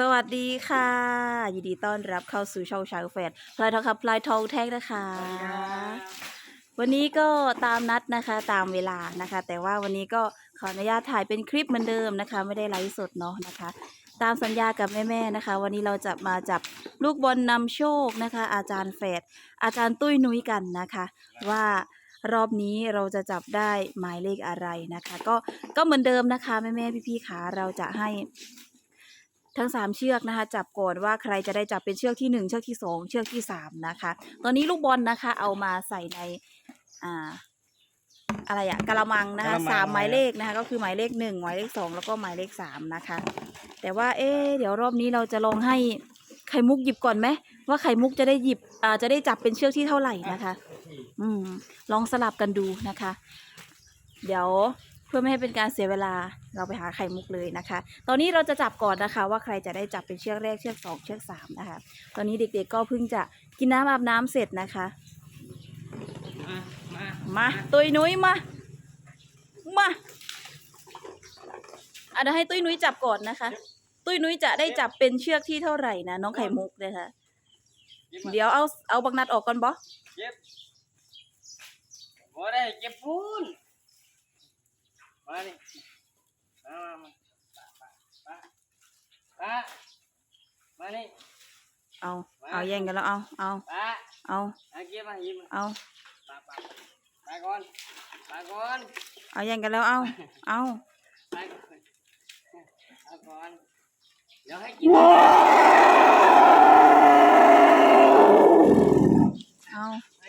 สวัสดีค่ะ ยินดีต้อนรับเข้าสู่ช่องชายแฟนพลายทองคำพลายทองแท็กนะคะ วันนี้ก็ตามนัดนะคะตามเวลานะคะ แต่ว่าวันนี้ก็ขออนุญาตถ่ายเป็นคลิปเหมือนเดิมนะคะ ไม่ได้ไลฟ์สดเนาะนะคะ ตามสัญญากับแม่ๆนะคะ วันนี้เราจะมาจับลูกบอลนำโชคนะคะ อาจารย์แฝดอาจารย์ตุ้ยนุ้ยกันนะคะ ว่ารอบนี้เราจะจับได้หมายเลขอะไรนะคะ ก็ก็เหมือนเดิมนะคะแม่ๆพี่ๆขาเราจะให้ ทั้งสามเชือกนะคะ จับก่อนว่าใครจะได้จับเป็นเชือกที่หนึ่งเชือกที่สองเชือกที่สามนะคะ ตอนนี้ลูกบอลนะคะ เอามาใส่ในอ่าอะไรอะกะละมังนะคะกะละมัง สามหมายเลขนะคะ ก็คือหมายเลขหนึ่งหมายเลขสองแล้วก็หมายเลขสามนะคะ แต่ว่าเอ๊ะเดี๋ยวรอบนี้เราจะลองให้ไข่มุกหยิบก่อนไหมว่าไข่มุกจะได้หยิบอ่าจะได้จับเป็นเชือกที่เท่าไหร่นะคะ อืมลองสลับกันดูนะคะ เดี๋ยว เพื่อไม่ให้เป็นการเสียเวลาเราไปหาไข่มุกเลยนะคะ ตอนนี้เราจะจับก่อนนะคะ ว่าใครจะได้จับเป็นเชือกแรกเชือกสองเชือกสามนะคะ ตอนนี้เด็กๆก็เพิ่งจะกินน้ำอาบน้ำเสร็จนะคะ มามามาตุยนุ้ยมา มาอะเดี๋ยวให้ตุ้ยนุ้ยจับก่อนนะคะ ตุ้ยนุ้ยจะได้จับเป็นเชือกที่เท่าไหร่นะน้องไข่มุกนะคะย็บมาเดี๋ยวเอาเอาบักนัดออกก่อนบอเย็บบ่ได้เก็บปูน มานี่มามามามามามานี่เอาเอาแย่งกันแล้วเอาเอามาเอาเอาเก็บมาหยิบมาเอาปาปาไปก่อนไปก่อนเอาแย่งกันแล้วเอาเอาไปก่อนไปก่อนเดี๋ยวให้กินเอาให้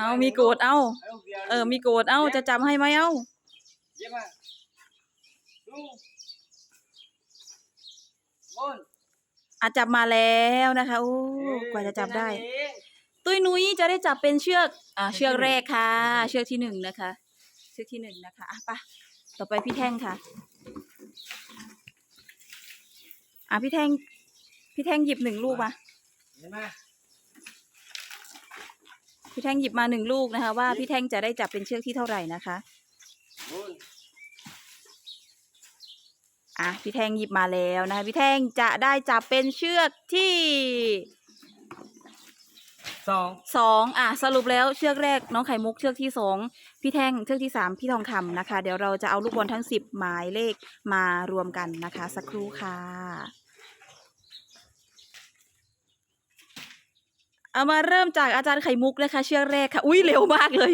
เอามีโกรธเอาาเออ มีโกรธเอาจะจำให้ไหมเอาเย็บมาดูบนอาจับมาแล้วนะคะโอ้กว่าจะจับได้ ตุ้ยนุ้ยจะได้จับเป็นเชือกอ่าเชือกแรกค่ะ เชือกที่หนึ่งนะคะ เชือกที่หนึ่งนะคะอะปะต่อไปพี่แท่งค่ะ อะพี่แท่ง พี่แท่งหยิบหนึ่งลูกมาเห็นไหม พี่แท่งหยิบมาหนึ่งลูกนะคะ ว่าพี่แท่งจะได้จับเป็นเชือกที่เท่าไหร่นะคะบนอะพี่แท่งหยิบมาแล้วนะคะพี่แท่งจะได้จับเป็นเชือกที่สองสองอะสรุปแล้วเชือกแรกน้องไข่มุกเชือกที่สองพี่แท่งเชือกที่สามพี่ทองคำนะคะ เดี๋ยวเราจะเอาลูกบอลทั้งสิบหมายเลขมารวมกันนะคะ สักครู่ค่ะ เอามาเริ่มจากอาจารย์ไข่มุกนะคะ เชือกแรกค่ะ อุ้ยเร็วมากเลย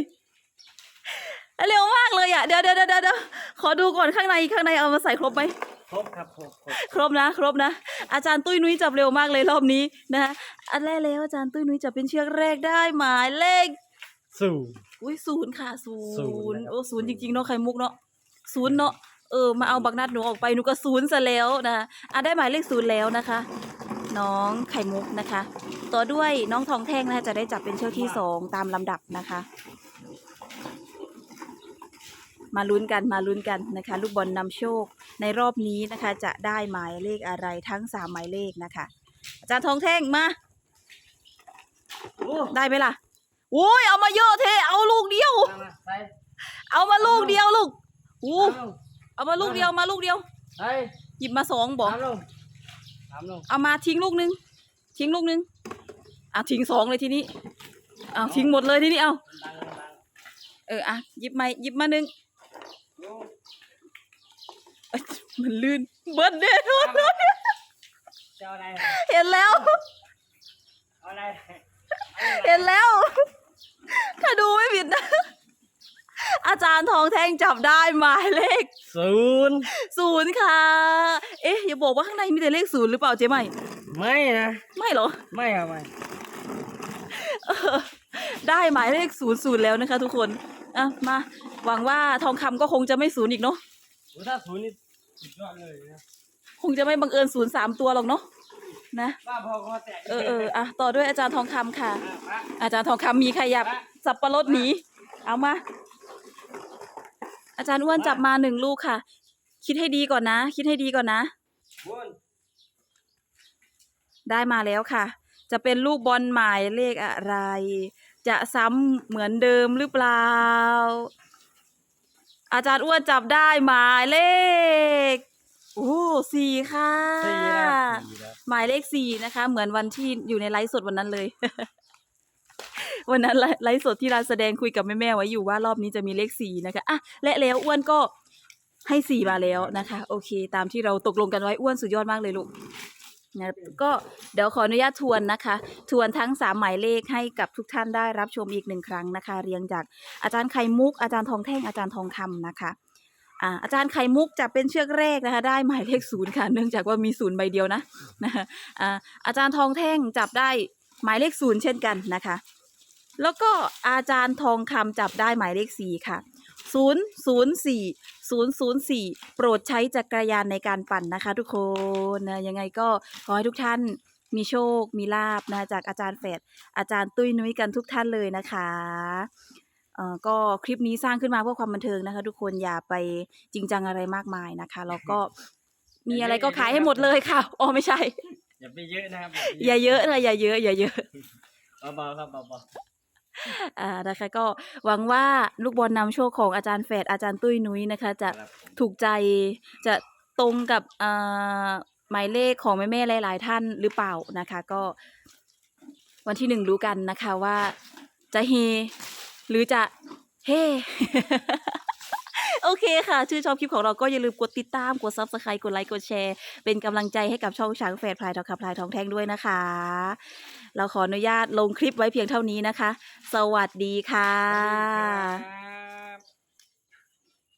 เร็วมากเลยอะ เดี๋ยวเดี๋ยวเดี๋ยวเดี๋ยวขอดูก่อนข้างในข้างในเอามาใส่ครบไหม ครบครับครบครบครบนะ ครบนะ อาจารย์ตุ้ยนุ้ยจับเร็วมากเลยรอบนี้นะคะอันแรกแล้วอาจารย์ตุ้ยนุ้ยจับเป็นเชือกแรกได้หมายเลข สู่ อุ้ยศูนย์ค่ะศูศูนนย์ย์นะครับ โอ้ศูนย์จริงๆเนาะไข่มุกเนาะศูนย์เนาะเออมาเอาบักนัดหนูออกไปหนูก็ศูนย์ซะแล้วนะอะได้หมายเลขศูนย์แล้วนะคะ น้องไข่มุกนะคะ ต่อด้วยน้องทองแท่งนะคะจะได้จับเป็นเชือกที่สองตามลำดับนะคะ มาลุ้นกันมาลุ้นกันนะคะ ลูกบอลนำโชคในรอบนี้นะคะ จะได้หมายเลขอะไรทั้งสามหมายเลขนะคะอาจารย์ทองแท่งมาโอ้ได้ไหมล่ะโอ้ยเอามาเยอะเทเอาลูกเดียวมามาใส่เอามาลูกเดียวลูกอู้เอาลงเอามาลูกเดียวมาลูกเดียวใส่หยิบมาสองบอกถามลงถามลงเอามาทิ้งลูกนึงทิ้งลูกนึง อะทิ้งสองเลยทีนี้เอาทิ้งหมดเลยทีนี้เอาดังดังเอออะหยิบมาหยิบมาหนึ่งดูเอ้ยมันลื่นเบิดเด้อเจ้าอะไรเห็นแล้วเอาอะไรเห็นแล้ว ถ้าดูไม่ผิดนะ อาจารย์ทองแท่งจับได้หมายเลขศูนย์ศูนย์ค่ะ เอ๊ะอย่าบอกว่าข้างในมีแต่เลขศูนย์หรือเปล่าเจ๊ใหม่ ไม่นะ ไม่เหรอ ไม่เอาไม่เออ ได้หมายเลขศูนย์ศูนย์แล้วนะคะ ทุกคนอะมา หวังว่าทองคำก็คงจะไม่ศูนย์อีกเนาะโอ้ถ้าศูนย์นี่สุดยอดเลยนะคงจะไม่บังเอิญศูนย์สามตัวหรอกเนาะนะบ้าพอคอแตกเออเอออะต่อด้วยอาจารย์ทองคำค่ะ อะมาอาจารย์ทองคำมีขยับ สับปะรดหนีเอามา อาจารย์อ้วนจับมาหนึ่งลูกค่ะ คิดให้ดีก่อนนะ คิดให้ดีก่อนนะบนได้มาแล้วค่ะ จะเป็นลูกบอลหมายเลขอะไร จะซ้ำเหมือนเดิมหรือเปล่า อาจารย์อ้วนจับได้หมายเลขโอ้สี่ค่ะ สี่นะครับสี่แล้วหมายเลขสี่นะคะ เหมือนวันที่อยู่ในไลฟ์สดวันนั้นเลย วันนั้นไลไลฟ์สดที่ร้านแสดงคุยกับแม่ๆไว้อยู่ว่ารอบนี้จะมีเลขสี่นะคะอะและแล้วอ้วนก็ให้สี่มาแล้วนะคะ โอเค ตามที่เราตกลงกันไว้อ้วนสุดยอดมากเลยลูก นะก็เดี๋ยวขออนุญาตทวนนะคะ ทวนทั้งสามหมายเลขให้กับทุกท่านได้รับชมอีกหนึ่งครั้งนะคะ เรียงจากอาจารย์ไข่มุก อาจารย์ทองแท่งอาจารย์ทองคำนะคะอ่าอาจารย์ไข่มุกจะเป็นเชือกแรกนะคะ ได้หมายเลขศูนย์ค่ะ เนื่องจากว่ามีศูนย์ใบเดียวนะนะคะอ่าอาจารย์ทองแท่งจับได้หมายเลขศูนย์เช่นกันนะคะ แล้วก็อาจารย์ทองคำจับได้หมายเลขสี่ค่ะ ศูนย์ศูนย์สี่ศูนย์ศูนย์สี่โปรดใช้จักรยานในการปั่นนะคะ ทุกคนนะยังไงก็ขอให้ทุกท่านมีโชค มีลาบนะจากอาจารย์แฝดอาจารย์ตุ้ยนุ้ยกันทุกท่านเลยนะคะเอ่อก็คลิปนี้สร้างขึ้นมาเพื่อความบันเทิงนะคะ ทุกคนอย่าไปจริงจังอะไรมากมายนะคะ แล้วก็มีอะไรก็ขายให้หมดเลยค่ะอ๋อไม่ใช่อย่าไปเยอะนะครับอย่าเยอะนะอย่าเยอะอย่าเยอะ เบาๆครับเบา อ่านะคะก็หวังว่าลูกบอลนำโชคของอาจารย์แฝดอาจารย์ตุ้ยนุ้ยนะคะๆจะครับผมถูกใจจะตรงกับอ่าหมายเลขของแม่ๆหลาย ๆ ท่านหรือเปล่านะคะ ก็วันที่หนึ่งรู้กันนะคะว่าจะเฮหรือจะเฮ โอเคค่ะ ชื่นชอบคลิปของเราก็อย่าลืมกดติดตาม กด subscribe กดไลค์ กดแชร์ เป็นกำลังใจให้กับช่องช้างแฝดพลายทองคำพลายทองแท่งด้วยนะคะ เราขออนุญาตลงคลิปไว้เพียงเท่านี้นะคะ สวัสดีค่ะ